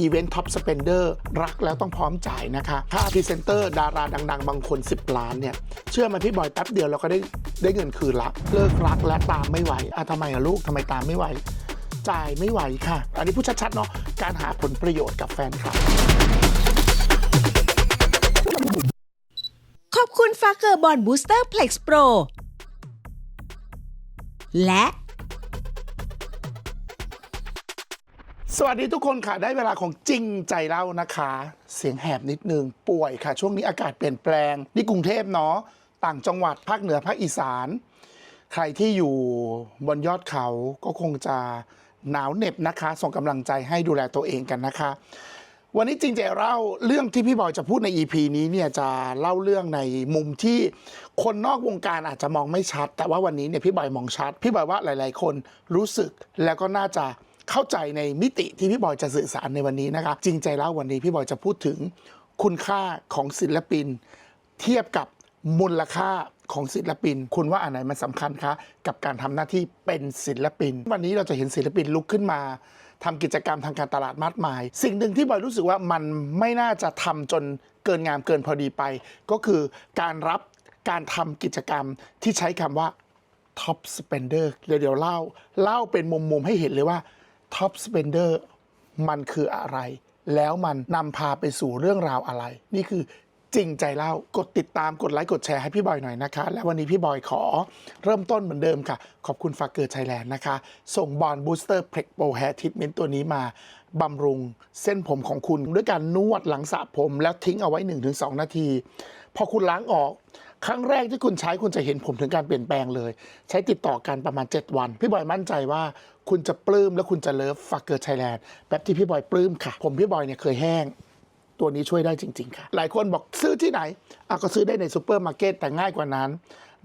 อีเวนต์ท็อปสเปนเดอร์รักแล้วต้องพร้อมจ่ายนะคะค่าพรีเซนเตอร์ดาราดัง ๆ บางคน 10 ล้านเนี่ย เชื่อไหมพี่บอยแป๊บเดียวเราก็ได้ได้เงินคืนละเลิกรักและตามไม่ไหวอะทำไมอะลูกทำไมตามไม่ไหว จ่ายไม่ไหวค่ะ อันนี้พูดชัดๆเนาะการหาผลประโยชน์กับแฟนคลับขอบคุณฟาเกอร์บอลบูสเตอร์เพล็กซ์โปรและ สวัสดีทุกคนค่ะ ได้เวลาของจริงใจเล่านะคะ เสียงแหบนิดนึง ป่วยค่ะ ช่วงนี้อากาศเปลี่ยนแปลง นี่กรุงเทพเนาะต่างจังหวัดภาคเหนือภาคอีสาน ใครที่อยู่บนยอดเขาก็คงจะหนาวเหน็บนะคะ ส่งกำลังใจให้ดูแลตัวเองกันนะคะ วันนี้จริงใจเล่าเรื่องที่พี่บอยจะพูดใน EP นี้เนี่ยจะเล่าเรื่องในมุมที่คนนอกวงการอาจจะมองไม่ชัด แต่ว่าวันนี้เนี่ยพี่บอยมองชัด พี่บอยว่าหลาย ๆ คนรู้สึกแล้วก็น่าจะ เข้าใจในมิติที่พี่บอยจะสื่อสารในวันนี้นะคะจริงใจเล่าวันนี้พี่บอยจะพูดถึงคุณค่าของศิลปิน เทียบกับมูลค่าของศิลปิน คุณว่าอันไหนมันสำคัญคะกับการทำหน้าที่เป็นศิลปิน วันนี้เราจะเห็นศิลปินลุกขึ้นมาทำกิจกรรมทางการตลาดมากมาย สิ่งหนึ่งที่บอยรู้สึกว่ามันไม่น่าจะทำจนเกินงามเกินพอดีไป ก็คือการรับการทำกิจกรรมที่ใช้คำว่าท็อปสเปนเดอร์เดี๋ยวเดี๋ยวเล่า เล่าเป็นมุมๆให้เห็นเลยว่า ท็อปสเปนเดอร์มันคืออะไร แล้วมันนำพาไปสู่เรื่องราวอะไร นี่คือจริงใจเล่ากดติดตามกดไลค์กดแชร์ให้พี่บอยหน่อยนะคะ และวันนี้พี่บอยขอเริ่มต้นเหมือนเดิมค่ะ ขอบคุณฟาเกอร์ไทยแลนด์นะคะ ส่งบอลบูสเตอร์เพล็กโปแฮร์ทิทเมนต์ตัวนี้มาบำรุงเส้นผมของคุณด้วยการนวดหลังสระผมแล้วทิ้งเอาไว้ 1-2 นาที พอคุณล้างออก ครั้งแรกที่คุณใช้คุณจะเห็นผมถึงการเปลี่ยนแปลงเลย ใช้ติดต่อกันประมาณ 7 วัน พี่บอยมั่นใจว่าคุณจะปลื้มและคุณจะเลิฟฟักเกอร์ไทยแลนด์แบบที่พี่บอยปลื้มค่ะ ผมพี่บอยเนี่ยเคยแห้ง ตัวนี้ช่วยได้จริง ๆ ค่ะ หลายคนบอกซื้อที่ไหนอะก็ซื้อได้ในซูเปอร์มาร์เก็ตแต่ง่ายกว่านั้น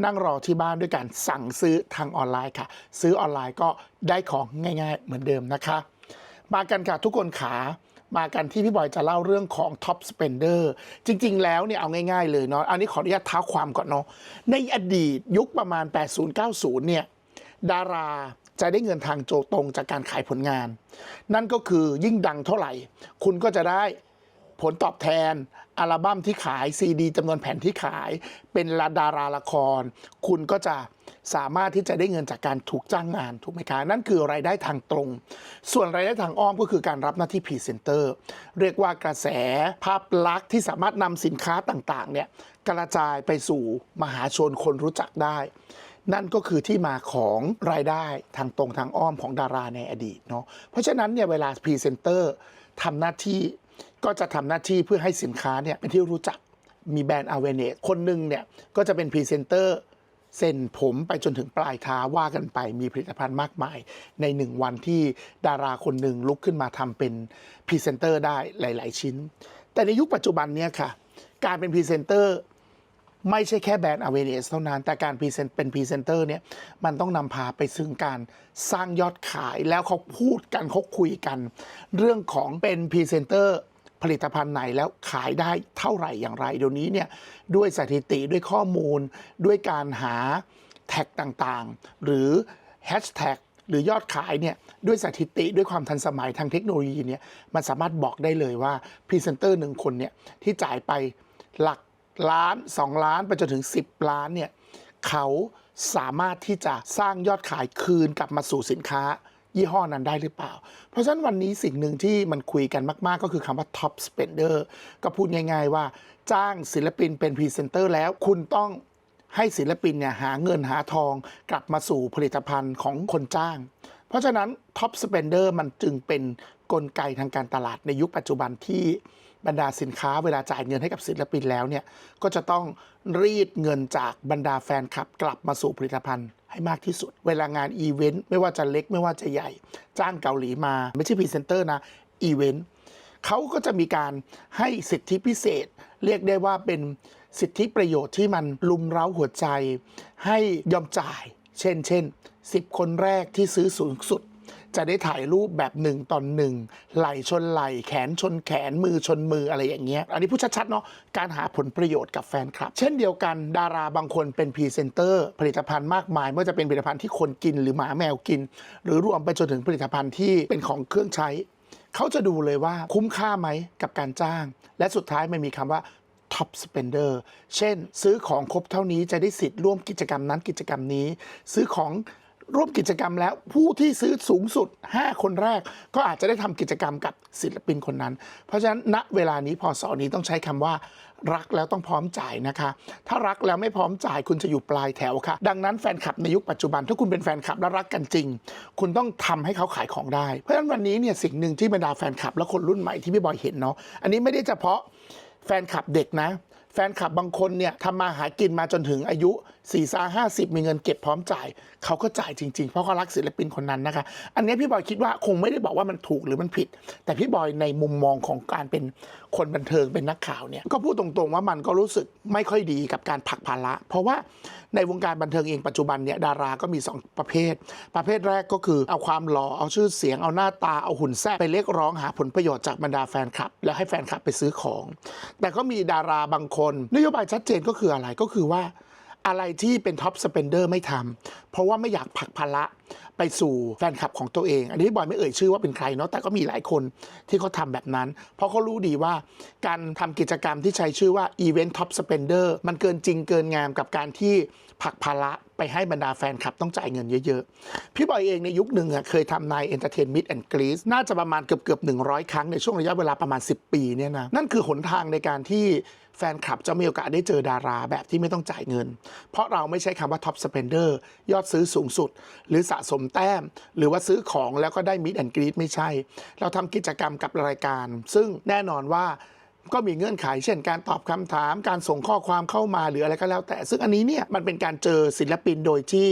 นั่งรอที่บ้านด้วยการสั่งซื้อทางออนไลน์ค่ะ ซื้อออนไลน์ก็ได้ของง่าย ๆ เหมือนเดิมนะคะ มากันค่ะทุกคนขา มากันที่พี่บอยจะเล่าเรื่องของ Top Spender จริง ๆ แล้วเนี่ยเอาง่ายๆเลยเนาะอันนี้ขออนุญาตเท้าความก่อนเนาะในอดีตยุคประมาณ 80-90 เนี่ยดาราจะได้เงินทางโจตรงจากการขายผลงาน นั่นก็คือยิ่งดังเท่าไหร่ คุณก็จะได้ผลตอบแทน อัลบั้มที่ขายซีดีจำนวนแผ่นที่ขาย เป็นละดาราละคร คุณก็จะ สามารถที่จะได้เงินจากการถูกจ้างงานถูกไหมคะนั่นคือรายได้ทางตรง ส่วนรายได้ทางอ้อมก็คือการรับหน้าที่พรีเซนเตอร์เรียกว่ากระแสภาพลักษณ์ที่สามารถนำสินค้าต่างๆเนี่ยกระจายไปสู่มหาชนคนรู้จักได้ นั่นก็คือที่มาของรายได้ทางตรงทางอ้อมของดาราในอดีตเนาะเพราะฉะนั้นเนี่ยเวลาพรีเซนเตอร์ทำหน้าที่ก็จะทำหน้าที่เพื่อให้สินค้าเนี่ยเป็นที่รู้จักมีแบรนด์ awareness คนหนึ่งเนี่ยก็จะเป็นพรีเซนเตอร์ เส้นผมไปจนถึงปลายเท้าว่ากันไปมีผลิตภัณฑ์มากมาย ในหนึ่งวันที่ดาราคนหนึ่งลุกขึ้นมาทำเป็นพรีเซนเตอร์ได้หลาย ๆ ชิ้น แต่ในยุคปัจจุบันเนี่ยค่ะ การเป็นพรีเซนเตอร์ไม่ใช่แค่แบรนด์ awareness เท่านั้น แต่การพรีเซนต์เป็นพรีเซนเตอร์เนี่ยมันต้องนำพาไปซึ่งการสร้างยอดขายแล้วเขาพูดกันเขาคุยกัน เรื่องของเป็นพรีเซนเตอร์ ผลิตภัณฑ์ไหนแล้วขายได้เท่าไหร่อย่างไรเดี๋ยวนี้เนี่ยด้วยสถิติด้วยข้อมูล ด้วยการหาแท็กต่างๆ หรือแฮชแท็กหรือยอดขายเนี่ยด้วยสถิติด้วยความทันสมัยทางเทคโนโลยีเนี่ยมันสามารถบอกได้เลยว่าพรีเซนเตอร์หนึ่งคนเนี่ยที่จ่ายไปหลักล้าน 2 ล้านไปจนถึง 10 ล้านเนี่ยเขาสามารถที่จะสร้างยอดขายคืนกลับมาสู่สินค้า ยี่ห้อนั้นได้หรือเปล่า เพราะฉะนั้นวันนี้สิ่งหนึ่งที่มันคุยกันมากๆ ก็คือคำว่า top spender ก็พูดง่าย ๆ ว่าจ้างศิลปินเป็นพรีเซนเตอร์แล้วคุณต้องให้ศิลปินเนี่ยหาเงินหาทองกลับมาสู่ผลิตภัณฑ์ของคนจ้าง เพราะฉะนั้น top spender มันจึงเป็นกลไกทางการตลาดในยุคปัจจุบันที่ บรรดาสินค้าเวลาจ่ายเงินให้กับศิลปินแล้วเนี่ยก็จะต้องรีดเงินจากบรรดาแฟนคลับ กลับมาสู่ผลิตภัณฑ์ให้มากที่สุด เวลางานอีเวนต์ไม่ว่าจะเล็กไม่ว่าจะใหญ่ จ้างเกาหลีมา ไม่ใช่พรีเซนเตอร์นะอีเวนต์เขาก็จะมีการให้สิทธิพิเศษ เรียกได้ว่าเป็นสิทธิประโยชน์ที่มันลุมเร้าหัวใจ ให้ยอมจ่าย เช่นเช่น10 คนแรกที่ซื้อสูงสุด จะได้ถ่ายรูปแบบหนึ่งต่อหนึ่งไหลชนไหลแขนชนแขนมือชนมืออะไรอย่างเงี้ยอันนี้พูดชัดๆเนาะการหาผลประโยชน์กับแฟนคลับ เช่นเดียวกันดาราบางคนเป็นพรีเซนเตอร์ ผลิตภัณฑ์มากมายไม่ว่าจะเป็นผลิตภัณฑ์ที่คนกินหรือหมาแมวกิน หรือรวมไปจนถึงผลิตภัณฑ์ที่เป็นของเครื่องใช้ เขาจะดูเลยว่าคุ้มค่าไหมกับการจ้าง และสุดท้ายมันมีคำว่า top spender เช่น ซื้อของครบเท่านี้จะได้สิทธิ์ร่วมกิจกรรมนั้นกิจกรรมนี้ ซื้อของ ร่วมกิจกรรมแล้วผู้ที่ซื้อสูงสุด 5 คนแรก ก็อาจจะได้ทำกิจกรรมกับศิลปินคนนั้น เพราะฉะนั้นณเวลานี้พอสอนี้ต้องใช้คำว่า รักแล้วต้องพร้อมจ่ายนะคะ ถ้ารักแล้วไม่พร้อมจ่ายคุณจะอยู่ปลายแถวค่ะ ดังนั้นแฟนคลับในยุคปัจจุบันถ้าคุณเป็นแฟนคลับและรักกันจริง คุณต้องทำให้เขาขายของได้ เพราะฉะนั้นวันนี้เนี่ยสิ่งหนึ่งที่บรรดาแฟนคลับและคนรุ่นใหม่ที่พี่บอยเห็นเนาะอันนี้ไม่ได้เฉพาะแฟนคลับเด็กนะ แฟนคลับบางคนเนี่ยทำมาหากินมาจนถึงอายุ4ี่สาห้าสิบมีเงินเก็บพร้อมจ่าย เขาก็จ่ายจริง ๆ เพราะเขารักศิลปินคนนั้นนะคะ อันนี้พี่บอยคิดว่าคงไม่ได้บอกว่ามันถูกหรือมันผิด แต่พี่บอยในมุมมองของการเป็นคนบันเทิงเป็นนักข่าวเนี่ยก็พูดตรงๆว่ามันก็รู้สึกไม่ค่อยดีกับการผักภาระ เพราะว่าในวงการบันเทิงเองปัจจุบันเนี่ยดาราก็มีสองประเภท ประเภทแรกก็คือเอาความหล่อเอาชื่อเสียงเอาหน้าตาเอาหุ่นแซ่บไปเรียกร้องหาผลประโยชน์จากบรรดาแฟนคลับ แล้วให้แฟนคลับไปซื้อของ แต่ก็มีดาราบางคนนโยบายชัดเจนก็คืออะไรก็คือว่าอะไรที่เป็นท็อปสเปนเดอร์ไม่ทำเพราะว่าไม่อยากผลักภาระไปสู่แฟนคลับของตัวเอง อันนี้บอยไม่เอ่ยชื่อว่าเป็นใครเนาะแต่ก็มีหลายคนที่เขาทำแบบนั้น เพราะเขารู้ดีว่าการทำกิจกรรมที่ใช้ชื่อว่า Event Top Spender มันเกินจริงเกินงามกับการที่ผลักภาระ ไปให้บรรดาแฟนคลับต้องจ่ายเงินเยอะๆ พี่บอยเองในยุคหนึ่งเคยทำนายเอนเตอร์เทนมิดแอนด์กรีซน่าจะประมาณเกือบเกือบหนึ่งร้อยครั้งในช่วงระยะเวลาประมาณ 10 ปีเนี่ยนะนั่นคือหนทางในการที่แฟนคลับจะมีโอกาสได้เจอดาราแบบที่ไม่ต้องจ่ายเงิน เพราะเราไม่ใช้คำว่าท็อปสเปนเดอร์ยอดซื้อสูงสุด หรือสะสมแต้ม หรือว่าซื้อของแล้วก็ได้มิดแอนกรีดไม่ใช่ เราทำกิจกรรมกับรายการ ซึ่งแน่นอนว่า ก็มีเงื่อนไข เช่นการตอบคำถาม การส่งข้อความเข้ามาหรืออะไรก็แล้ว แต่ซึ่งอันนี้เนี่ยมันเป็นการเจอศิลปินโดยที่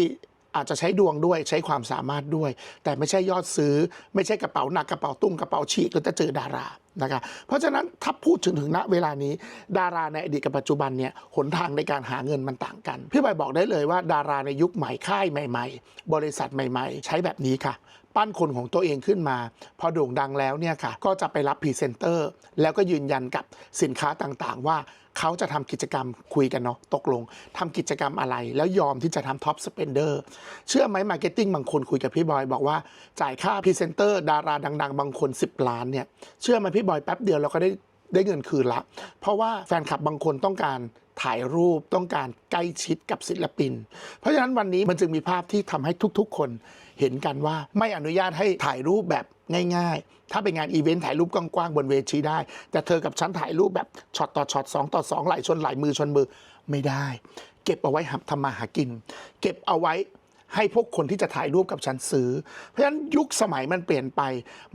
อาจจะใช้ดวงด้วยใช้ความสามารถด้วย แต่ไม่ใช่ยอดซื้อ ไม่ใช่กระเป๋าหนักกระเป๋าตุ้มกระเป๋าฉีกแล้วจะเจอดารา นะคะเพราะฉะนั้นถ้าพูดถึงถึงณเวลานี้ ดาราในอดีตกับปัจจุบันเนี่ยหนทางในการหาเงินมันต่างกัน พี่บอยบอกได้เลยว่าดาราในยุคใหม่ค่ายใหม่ ๆ บริษัทใหม่ ๆ ใช้แบบนี้ค่ะ ปั้นคนของตัวเองขึ้นมา พอโด่งดังแล้วเนี่ยค่ะ ก็จะไปรับพรีเซนเตอร์ แล้วก็ยืนยันกับสินค้าต่างๆ ว่าเขาจะทำกิจกรรมคุยกันเนาะตกลงทำกิจกรรมอะไร แล้วยอมที่จะทำท็อปสเปนเดอร์เชื่อไหมมาร์เก็ตติ้งบางคนคุยกับพี่บอยบอกว่าจ่ายค่าพรีเซนเตอร์ดาราดัง ๆ บางคน 10 ล้านเนี่ยเชื่อไหมพี่บอยแป๊บเดียวเราก็ได้ได้เงินคืนละ เพราะว่าแฟนคลับบางคนต้องการถ่ายรูปต้องการใกล้ชิดกับศิลปิน เพราะฉะนั้นวันนี้มันจึงมีภาพที่ทำให้ทุกๆ คนเห็นกันว่าไม่อนุญาตให้ถ่ายรูปแบบง่ายๆ ถ้าเป็นงานอีเวนต์ถ่ายรูปกว้างๆบนเวทีได้ แต่เธอกับฉันถ่ายรูปแบบช็อตต่อช็อตสองต่อสองไหลชนไหลมือชนมือไม่ได้ เก็บเอาไว้หับทำมาหากิน เก็บเอาไว้ ให้พวกคนที่จะถ่ายรูปกับฉันซื้อ เพราะฉะนั้นยุคสมัยมันเปลี่ยนไป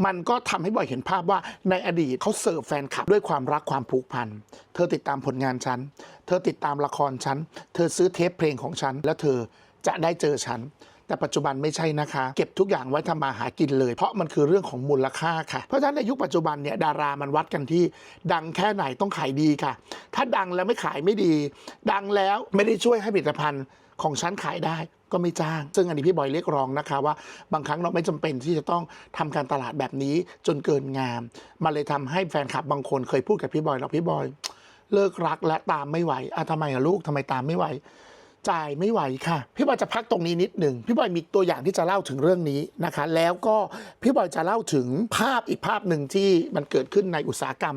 มันก็ทำให้บ่อยเห็นภาพว่าในอดีตเขาเสิร์ฟแฟนคลับด้วยความรักความผูกพัน เธอติดตามผลงานฉัน เธอติดตามละครฉัน เธอซื้อเทปเพลงของฉัน แล้วเธอจะได้เจอฉันแต่ปัจจุบันไม่ใช่นะคะ เก็บทุกอย่างไว้ทำมาหากินเลย เพราะมันคือเรื่องของมูลค่าค่ะ เพราะฉะนั้นในยุคปัจจุบันเนี่ยดารามันวัดกันที่ ดังแค่ไหนต้องขายดีค่ะ ถ้าดังแล้วไม่ขายไม่ดี ดังแล้วไม่ได้ช่วยให้ผลิตภัณฑ์ของฉันขายได้ ก็ไม่จ้าง ซึ่งอันนี้พี่บอยเรียกร้องนะคะว่าบางครั้งเราไม่จำเป็นที่จะต้องทำการตลาดแบบนี้จนเกินงามมันเลยทำให้แฟนคลับบางคนเคยพูดกับพี่บอยเราพี่บอย เลิกรักและตามไม่ไหวอะทำไมอะลูกทำไมตามไม่ไหว จ่ายไม่ไหวค่ะ พี่บอยจะพักตรงนี้นิดหนึ่งพี่บอยมีตัวอย่างที่จะเล่าถึงเรื่องนี้นะคะ แล้วก็พี่บอยจะเล่าถึงภาพอีกภาพหนึ่งที่มันเกิดขึ้นในอุตสาหกรรม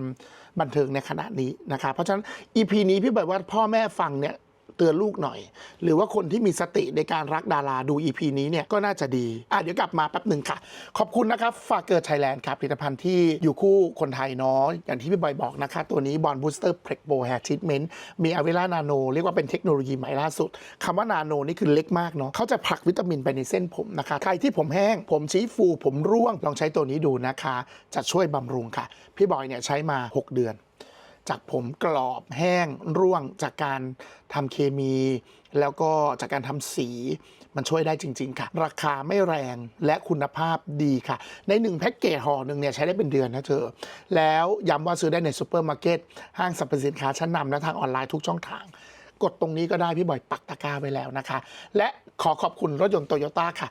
บันเทิงในขณะนี้นะคะ เพราะฉะนั้น EP นี้พี่บอยว่าพ่อแม่ฟังเนี่ย ตือนลูกหน่อย หรือว่าคนที่มีสติในการรักดาราดู EP นี้เนี่ยก็น่าจะดีอะเดี๋ยวกลับมาแป๊บหนึ่งค่ะ ขอบคุณนะครับฝากเกิดไทยแลนด์ครับผลิตภัณฑ์ที่อยู่คู่คนไทยเนาะอย่างที่พี่บอยบอกนะคะตัวนี้บอลบูสเตอร์เพล็กโบแฮร์ทรีทเมนต์มีอะเวล่านาโนเรียกว่าเป็นเทคโนโลยีใหม่ล่าสุดคำว่านาโนนี่คือเล็กมากเนาะเขาจะผลักวิตามินไปในเส้นผมนะคะใครที่ผมแห้ง ผมชี้ฟู ผมร่วงลองใช้ตัวนี้ดูนะคะ จะช่วยบำรุงค่ะ พี่บอยเนี่ยใช้มา 6 เดือน จากผมกรอบแห้งร่วงจากการทำเคมี แล้วก็จากการทำสีมันช่วยได้จริง ๆ ค่ะ ราคาไม่แรงและคุณภาพดีค่ะ ในหนึ่งแพ็กเกจห่อหนึ่งเนี่ยใช้ได้เป็นเดือนนะเธอ แล้วย้ำว่าซื้อได้ในซูเปอร์มาร์เก็ตห้างสรรพสินค้าชั้นนำและทางออนไลน์ทุกช่องทางกดตรงนี้ก็ได้พี่บอยปักตะกร้าไว้แล้วนะคะ และขอขอบคุณรถยนต์โตโยต้าค่ะ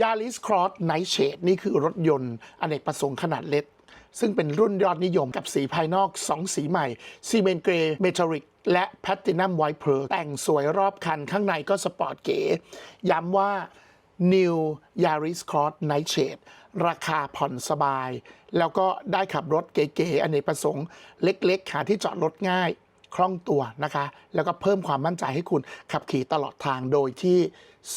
ยา r ิสครอสไนเชดนี่คือรถยนต์อเนกประสงค์ขนาดเล็ก ซึ่งเป็นรุ่นยอดนิยมกับสีภายนอก 2 สีใหม่ซีเมนเกรย์เมทัลลิกและแพตตินัมไวท์เพร์แต่งสวยรอบคันข้างในก็สปอร์ตเก๋ ย้ำว่า New Yaris Cross Night Shade ราคาผ่อนสบาย แล้วก็ได้ขับรถเก๋ๆอเนกประสงค์ เล็กๆหาที่จอดรถง่าย คล่องตัวนะคะ แล้วก็เพิ่มความมั่นใจให้คุณขับขี่ตลอดทางโดยที่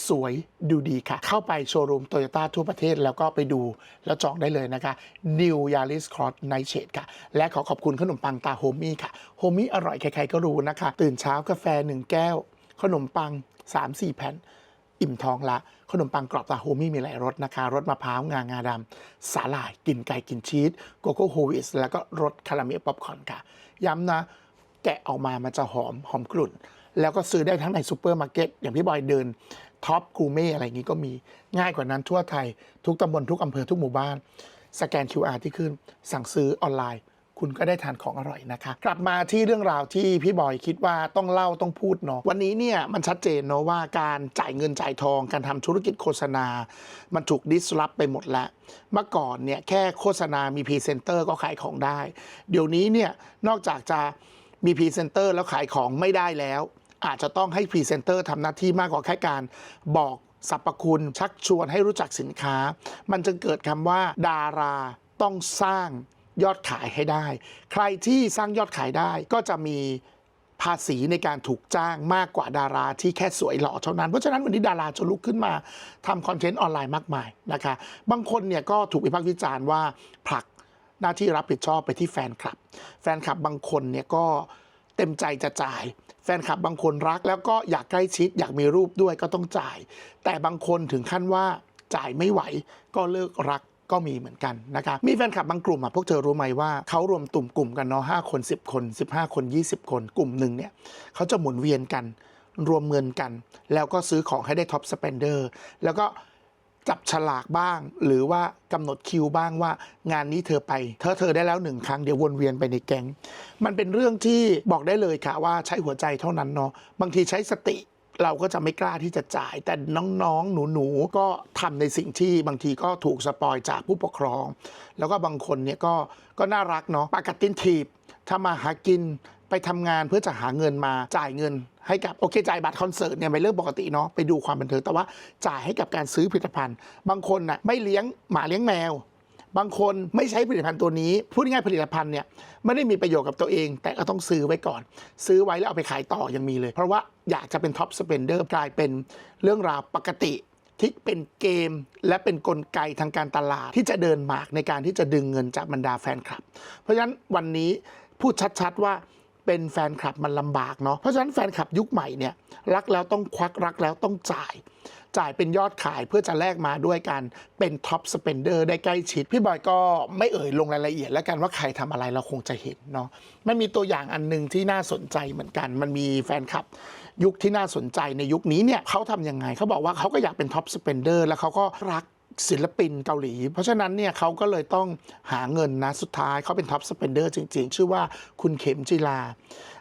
สวยดูดีค่ะ เข้าไปโชว์รูมโตโยต้าทั่วประเทศแล้วก็ไปดูแล้วจองได้เลยนะคะ New Yaris Cross Night Shade ค่ะ และขอขอบคุณขนมปังตาโฮมี่ค่ะ โฮมี่อร่อยใครๆก็รู้นะคะ ตื่นเช้ากาแฟหนึ่งแก้ว ขนมปัง 3-4 แผ่นอิ่มท้องละ ขนมปังกรอบตาโฮมี่มีหลายรสนะคะ รสมะพร้าว งางาดำ สาหร่ายกลิ่นไก่กลิ่นชีส โกโก้โฮวิส แล้วก็รสคาราเมลป๊อปคอร์นค่ะ ย้ำนะ แกะออกมามันจะหอม หอมกลุ่น แล้วก็ซื้อได้ทั้งในซูเปอร์มาร์เก็ต อย่างพี่บอยเดิน ท็อปกูเม่อะไรอย่างนี้ก็มีง่ายกว่านั้นทั่วไทย ทุกตำบลทุกอำเภอทุกหมู่บ้าน สแกน QR ที่ขึ้น สั่งซื้อออนไลน์ คุณก็ได้ทานของอร่อยนะคะ กลับมาที่เรื่องราวที่พี่บอยคิดว่าต้องเล่าต้องพูดเนาะวันนี้เนี่ยมันชัดเจนเนาะว่าการจ่ายเงินจ่ายทอง การทำธุรกิจโฆษณา มันถูกดิสรับไปหมดแล้วเมื่อก่อนเนี่ยแค่โฆษณามีพรีเซนเตอร์ก็ขายของได้ เดี๋ยวนี้เนี่ยนอกจากจะมีพรีเซนเตอร์แล้วขายของไม่ได้แล้ว อาจจะต้องให้พรีเซนเตอร์ทำหน้าที่มากกว่าแค่การบอกสรรพคุณชักชวนให้รู้จักสินค้า มันจึงเกิดคำว่า ดาราต้องสร้างยอดขายให้ได้ ใครที่สร้างยอดขายได้ก็จะมีภาษีในการถูกจ้างมากกว่าดาราที่แค่สวยหล่อเท่านั้น เพราะฉะนั้นวันนี้ดาราจะลุกขึ้นมาทำคอนเทนต์ออนไลน์มากมายนะคะ บางคนเนี่ยก็ถูกวิพากษ์วิจารณ์ว่าผลักหน้าที่รับผิดชอบไปที่แฟนคลับ แฟนคลับบางคนเนี่ยก็เต็มใจจะจ่าย แฟนคลับบางคนรัก แล้วก็อยากใกล้ชิด อยากมีรูปด้วยก็ต้องจ่าย แต่บางคนถึงขั้นว่าจ่ายไม่ไหวก็เลิกรักก็มีเหมือนกันนะคะมีแฟนคลับบางกลุ่มอะพวกเธอรู้ไหมว่าเขารวมตุ่มกลุ่มกันเนาะห้าคน 10 คน 15 คน 20 คนกลุ่มหนึ่งเนี่ยเขาจะหมุนเวียนกันรวมเงินกัน แล้วก็ซื้อของให้ได้ท็อปสเปนเดอร์แล้วก็ จับฉลากบ้าง หรือว่ากำหนดคิวบ้างว่างานนี้เธอไป เธอเธอได้แล้วหนึ่งครั้งเดี๋ยววนเวียนไปในแก๊ง มันเป็นเรื่องที่บอกได้เลยค่ะว่าใช้หัวใจเท่านั้นเนาะบางทีใช้สติเราก็จะไม่กล้าที่จะจ่าย แต่น้องๆ หนูๆ ก็ทำในสิ่งที่บางทีก็ถูกสปอยจากผู้ปกครอง แล้วก็บางคนเนี่ยก็ก็น่ารักเนาะปากกัดตินทีบถ้ามาหากิน ไปทำงานเพื่อจะหาเงินมาจ่ายเงินให้กับโอเคจ่ายบัตรคอนเสิร์ตเนี่ยเป็นเรื่องปกติเนาะไปดูความบันเทิงแต่ว่าจ่ายให้กับการซื้อผลิตภัณฑ์ บางคนน่ะไม่เลี้ยงหมาเลี้ยงแมว บางคนไม่ใช้ผลิตภัณฑ์ตัวนี้ พูดง่ายผลิตภัณฑ์เนี่ยไม่ได้มีประโยชน์กับตัวเอง แต่ก็ต้องซื้อไว้ก่อน ซื้อไว้แล้วเอาไปขายต่อยังมีเลย เพราะว่าอยากจะเป็นท็อปสเปนเดอร์กลายเป็นเรื่องราวปกติที่เป็นเกมและเป็นกลไกทางการตลาด ที่จะเดินหมากในการที่จะดึงเงินจากบรรดาแฟนคลับ เพราะฉะนั้นวันนี้พูดชัดๆว่า เป็นแฟนคลับมันลำบากเนาะเพราะฉะนั้นแฟนคลับยุคใหม่เนี่ยรักแล้วต้องควักรักแล้วต้องจ่าย จ่ายเป็นยอดขายเพื่อจะแลกมาด้วยการเป็นท็อปสเปนเดอร์ได้ใกล้ชิด พี่บอยก็ไม่เอ่ยลงรายละเอียดแล้วกันว่าใครทำอะไรเราคงจะเห็นเนาะมันมีตัวอย่างอันหนึ่งที่น่าสนใจเหมือนกัน มันมีแฟนคลับยุคที่น่าสนใจในยุคนี้เนี่ยเขาทำยังไงเขาบอกว่าเขาก็อยากเป็นท็อปสเปนเดอร์แล้วเขาก็รัก ศิลปินเกาหลี เพราะฉะนั้นเนี่ยเขาก็เลยต้องหาเงินนะ สุดท้ายเขาเป็นท็อปสเปนเดอร์จริง ๆ ชื่อว่าคุณเข็มจิลา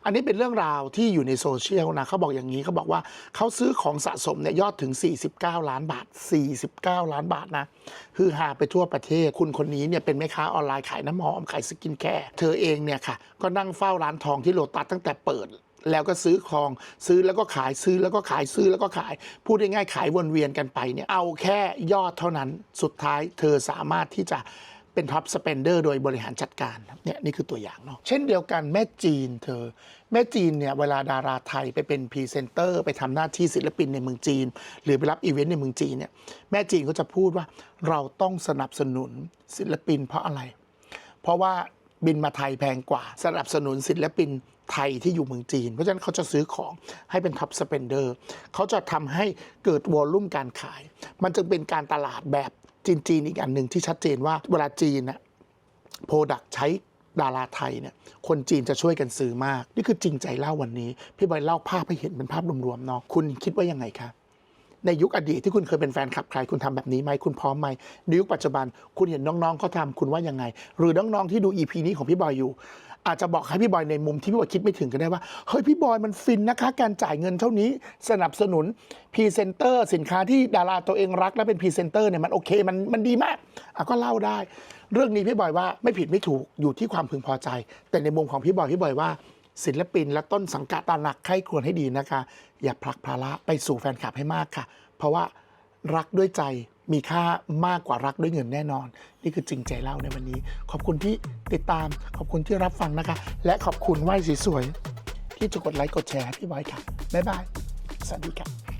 อันนี้เป็นเรื่องราวที่อยู่ในโซเชียลนะเขาบอกอย่างนี้เขาบอกว่าเขาซื้อของสะสมเนี่ยยอดถึง 49 ล้านบาท 49 ล้านบาทนะคือหาไปทั่วประเทศ คุณคนนี้เนี่ยเป็นแม่ค้าออนไลน์ขายน้ำหอมขายสกินแคร์เธอเองเนี่ยค่ะก็นั่งเฝ้าร้านทองที่โลตัสตั้งแต่เปิด แล้วก็ซื้อคลอง ซื้อแล้วก็ขายซื้อแล้วก็ขายซื้อแล้วก็ขาย พูดง่ายๆขายวนเวียนกันไปเนี่ยเอาแค่ยอดเท่านั้นสุดท้ายเธอสามารถที่จะเป็นท็อปสเปนเดอร์โดยบริหารจัดการเนี่ยนี่คือตัวอย่างเนาะเช่นเดียวกันแม่จีนเธอ แม่จีนเนี่ยเวลาดาราไทยไปเป็นพรีเซนเตอร์ ไปทำหน้าที่ศิลปินในเมืองจีน หรือไปรับอีเวนต์ในเมืองจีนเนี่ยแม่จีนก็จะพูดว่าเราต้องสนับสนุนศิลปินเพราะอะไร เพราะว่า บินมาไทยแพงกว่า สนับสนุนศิลปินไทยที่อยู่เมืองจีน เพราะฉะนั้นเขาจะซื้อของให้เป็นท็อปสเปนเดอร์เขาจะทำให้เกิดวอลลุ่มการขาย มันจึงเป็นการตลาดแบบจีนๆอีกอันหนึ่งที่ชัดเจนว่าเวลาจีนน่ะโปรดักใช้ดาราไทยเนี่ยคนจีนจะช่วยกันซื้อมาก นี่คือจริงใจเล่าวันนี้ พี่บอยเล่าภาพให้เห็นเป็นภาพรวมๆเนาะคุณคิดว่ายังไงคะ ในยุคอดีตที่คุณเคยเป็นแฟนคลับใครคุณทำแบบนี้ไหมคุณพร้อมไหมในยุคปัจจุบันคุณเห็นน้องๆเขาทำคุณว่ายังไง หรือน้องๆที่ดู EP นี้ของพี่บอยอยู่ อาจจะบอกให้พี่บอยในมุมที่พี่บอยคิดไม่ถึงก็ได้ว่าเฮ้ยพี่บอยมันฟินนะคะ การจ่ายเงินเท่านี้สนับสนุนพรีเซนเตอร์สินค้าที่ดาราตัวเองรัก และเป็นพรีเซนเตอร์เนี่ยมันโอเคมันมันดีมากอะก็เล่าได้ เรื่องนี้พี่บอยว่าไม่ผิดไม่ถูกอยู่ที่ความพึงพอใจ แต่ในมุมของพี่บอยพี่บอยว่า ศิลปินและต้นสังกัดตระหนักใคร่ควรให้ดีนะคะ อย่าผลักภาระไปสู่แฟนคลับให้มากค่ะ เพราะว่ารักด้วยใจมีค่ามากกว่ารักด้วยเงินแน่นอน นี่คือจริงใจเล่าในวันนี้ ขอบคุณที่ติดตาม ขอบคุณที่รับฟังนะคะ และขอบคุณไหว้สวยๆที่จะกดไลค์กดแชร์ให้พี่ไว้ค่ะบ๊ายบายสวัสดีค่ะ